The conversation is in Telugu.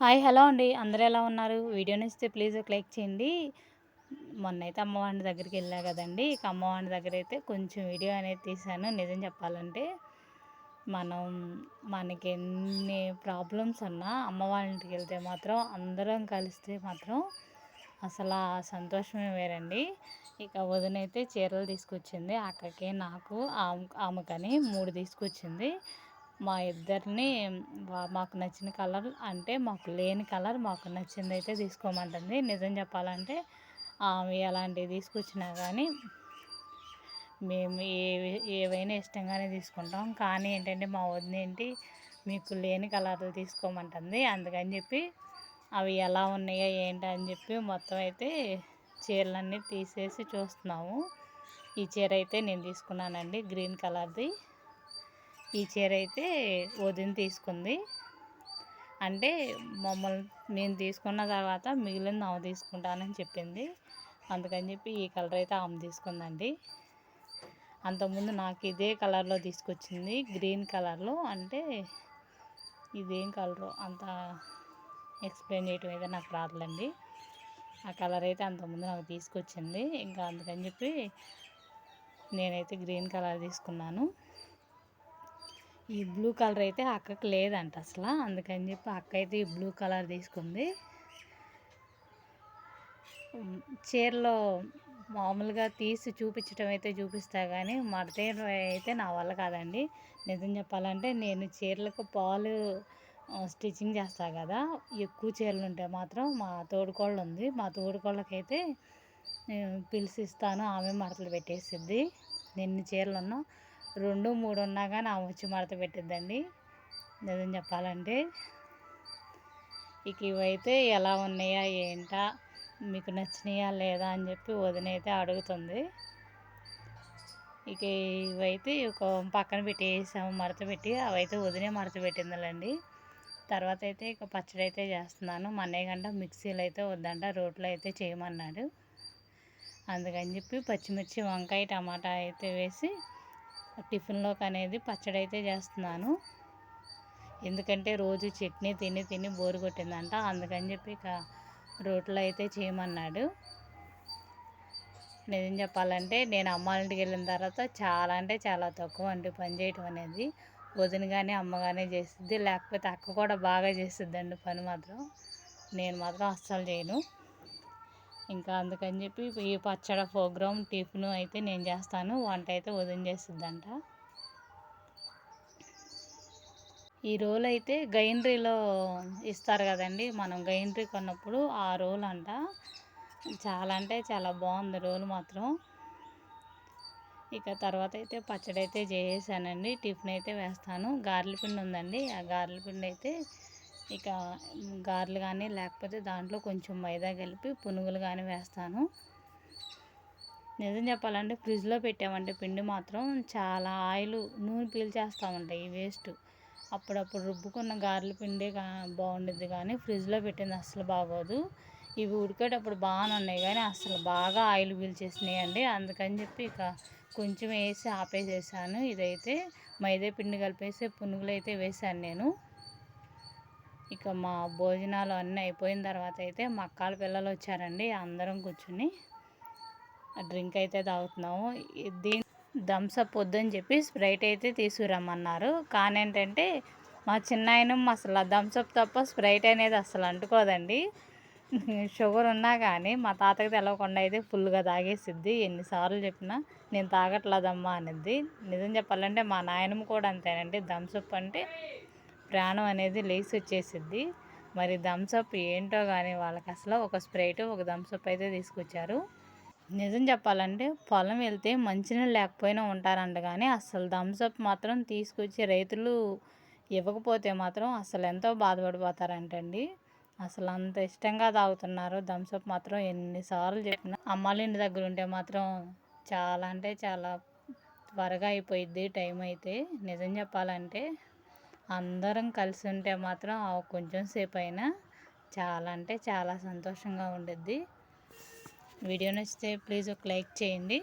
హాయ్ హలో అండి. అందరూ ఎలా ఉన్నారు? వీడియో నచ్చితే ప్లీజ్ ఒక లైక్ చేయండి. మొన్న అయితే అమ్మవారి దగ్గరికి వెళ్ళా కదండి. ఇక అమ్మవారి దగ్గర అయితే కొంచెం వీడియో అనేది తీశాను. నిజం చెప్పాలంటే మనం మనకి ఎన్ని ప్రాబ్లమ్స్ ఉన్నా అమ్మవారి ఇంటికి వెళ్తే మాత్రం అందరం కలిస్తే మాత్రం అసలు ఆ సంతోషమే వేరండి. ఇక వదినైతే చీరలు తీసుకొచ్చింది. అక్కకి నాకు ఆమె ఆమెకని మూడు తీసుకొచ్చింది. మా ఇద్దరిని మాకు నచ్చిన కలర్ అంటే మాకు లేని కలర్ మాకు నచ్చింది అయితే తీసుకోమంటుంది. నిజం చెప్పాలంటే ఆమె ఎలాంటివి తీసుకొచ్చినా కానీ మేము ఏ ఏవైనా ఇష్టంగానే తీసుకుంటాం. కానీ ఏంటంటే మా వదిన ఏంటి మీకు లేని కలర్లు తీసుకోమంటుంది. అందుకని చెప్పి అవి ఎలా ఉన్నాయో ఏంటి అని చెప్పి మొత్తం అయితే చీరలన్నీ తీసేసి చూస్తున్నాము. ఈ చీర అయితే నేను తీసుకున్నానండి గ్రీన్ కలర్ది. ఈ చీర అయితే వదిన తీసుకుంది. అంటే మమ్మల్ని నేను తీసుకున్న తర్వాత మిగిలింది ఆమె తీసుకుంటానని చెప్పింది. అందుకని చెప్పి ఈ కలర్ అయితే ఆమె తీసుకుందండి. అంతకుముందు నాకు ఇదే కలర్లో తీసుకొచ్చింది గ్రీన్ కలర్లో. అంటే ఇదేం కలరు? అంత ఎక్స్ప్లెయిన్ చేయటం అయితే నాకు రాదులండి. ఆ కలర్ అయితే అంతకుముందు నాకు తీసుకొచ్చింది. ఇంకా అందుకని చెప్పి నేనైతే గ్రీన్ కలర్ తీసుకున్నాను. ఈ బ్లూ కలర్ అయితే అక్కకి లేదంట అసలు. అందుకని చెప్పి అక్క అయితే ఈ బ్లూ కలర్ తీసుకుంది. చీరలో మామూలుగా తీసి చూపించడం అయితే చూపిస్తా కానీ మడతే అయితే నా వల్ల కాదండి. నిజం చెప్పాలంటే నేను చీరలకు పాలు స్టిచ్చింగ్ చేస్తా కదా. ఎక్కువ చీరలు ఉంటే మాత్రం మా తోడుకోళ్ళు ఉంది. మా తోడుకోళ్ళకైతే పిలిచిస్తాను ఆమె మడతలు పెట్టేసిద్ది ఎన్ని చీరలు ఉన్నా రెండు మూడు ఉన్నా కానీ ఆమె వచ్చి మడత పెట్టిద్దండి. నిజం చెప్పాలంటే. ఇక ఇవైతే ఎలా ఉన్నాయా ఏంటా మీకు నచ్చినాయా లేదా అని చెప్పి వదినైతే అడుగుతుంది. ఇక ఇవైతే ఒక పక్కన పెట్టేసాము మడత పెట్టి అవైతే వదినే మడత పెట్టిందండి తర్వాత అయితే ఇక పచ్చడి అయితే చేస్తున్నాను. మా అన్నయ్య గంట మిక్సీలు అయితే వద్దంట రోట్లో అయితే చేయమన్నాడు. అందుకని చెప్పి పచ్చిమిర్చి వంకాయ టమాటా అయితే వేసి టిఫిన్లోకి అనేది పచ్చడి అయితే చేస్తున్నాను. ఎందుకంటే రోజు చట్నీ తిని తిని బోరు కొట్టిందంట. అందుకని చెప్పి ఇక రోట్లో అయితే చేయమన్నాడు. నిజం చెప్పాలంటే నేను అమ్మాయింటికి వెళ్ళిన తర్వాత చాలా అంటే చాలా తక్కువ అండి పని చేయటం అనేది. వదిన కానీ అమ్మగానే చేసిద్ది. లేకపోతే అక్క కూడా బాగా చేసిద్దండి పని మాత్రం. నేను మాత్రం అస్సలు చేయను. ఇంకా అందుకని చెప్పి ఈ పచ్చడి ప్రోగ్రామ్ టిఫిన్ అయితే నేను చేస్తాను. వంట అయితే ఉదయం చేసిద్దంట. ఈ రోల్ అయితే గైండ్రీలో ఇస్తారు కదండి. మనం గైండ్రీ కొన్నప్పుడు ఆ రోల్ అంట. చాలా అంటే చాలా బాగుంది రోల్ మాత్రం. ఇక తర్వాత అయితే పచ్చడి అయితే చేసేసానండి. టిఫిన్ అయితే వేస్తాను. గారెల పిండి ఉందండి. ఆ గార్ల పిండి అయితే ఇక గారెలు కానీ లేకపోతే దాంట్లో కొంచెం మైదా కలిపి పునుగులు కానీ వేస్తాను. నిజం చెప్పాలంటే ఫ్రిడ్జ్లో పెట్టామంటే పిండి మాత్రం చాలా ఆయిల్ నూనె పీల్చేస్తూ ఉంటాయి వేస్ట్. అప్పుడప్పుడు రుబ్బుకున్న గారెల పిండి బాగుండుద్ది కానీ ఫ్రిడ్జ్లో పెట్టింది అస్సలు బాగోదు. ఇవి ఉడికేటప్పుడు బాగానే ఉన్నాయి కానీ అసలు బాగా ఆయిల్ పీల్చేసినాయి అండి అందుకని చెప్పి ఇక కొంచెం వేసి ఆపేసేసాను. ఇదైతే మైదా పిండి కలిపేసి పునుగులు అయితే వేసాను నేను. ఇక మా భోజనాలు అన్నీ అయిపోయిన తర్వాత అయితే మా అక్కల పిల్లలు వచ్చారండి అందరం కూర్చుని డ్రింక్ అయితే తాగుతున్నాము. దీని థమ్స్అప్ వద్దని చెప్పి స్ప్రైట్ అయితే తీసుకురమ్మన్నారు. కానీ ఏంటంటే మా చిన్న అసలు థమ్స్అప్ తప్ప స్ప్రైట్ అనేది అసలు అంటుకోదండి. షుగర్ ఉన్నా కానీ మా తాతకి తెలవకుండా అయితే ఫుల్గా తాగేసిద్ది. ఎన్నిసార్లు చెప్పినా నేను తాగట్లేదమ్మా అనేది నిజం చెప్పాలంటే మా నాయనమ్మ కూడా అంతేనండి. థమ్స్అప్ అంటే ప్రాణం అనేది లేచి వచ్చేసిద్ది మరి థమ్స్అప్ ఏంటో కానీ వాళ్ళకి అసలు ఒక స్ప్రైట్ ఒక థమ్స్అప్ అయితే తీసుకొచ్చారు. నిజం చెప్పాలంటే పొలం వెళ్తే మంచినీళ్ళు లేకపోయినా ఉంటారంట కానీ అసలు థమ్స్అప్ మాత్రం తీసుకొచ్చి రైతులు ఇవ్వకపోతే మాత్రం అసలు ఎంతో బాధపడిపోతారంటండి. అసలు అంత ఇష్టంగా తాగుతున్నారు థమ్స్అప్ మాత్రం ఎన్నిసార్లు చెప్పినా. అమ్మాళ్ళ ఇంటి దగ్గర ఉంటే మాత్రం చాలా అంటే చాలా త్వరగా అయిపోయిద్ది టైం అయితే. నిజం చెప్పాలంటే అందరం కలిసి ఉంటే మాత్రం కొంచెం సేపు అయినా చాలా అంటే చాలా సంతోషంగా ఉండిద్ది. వీడియో నచ్చితే ప్లీజ్ ఒక లైక్ చేయండి.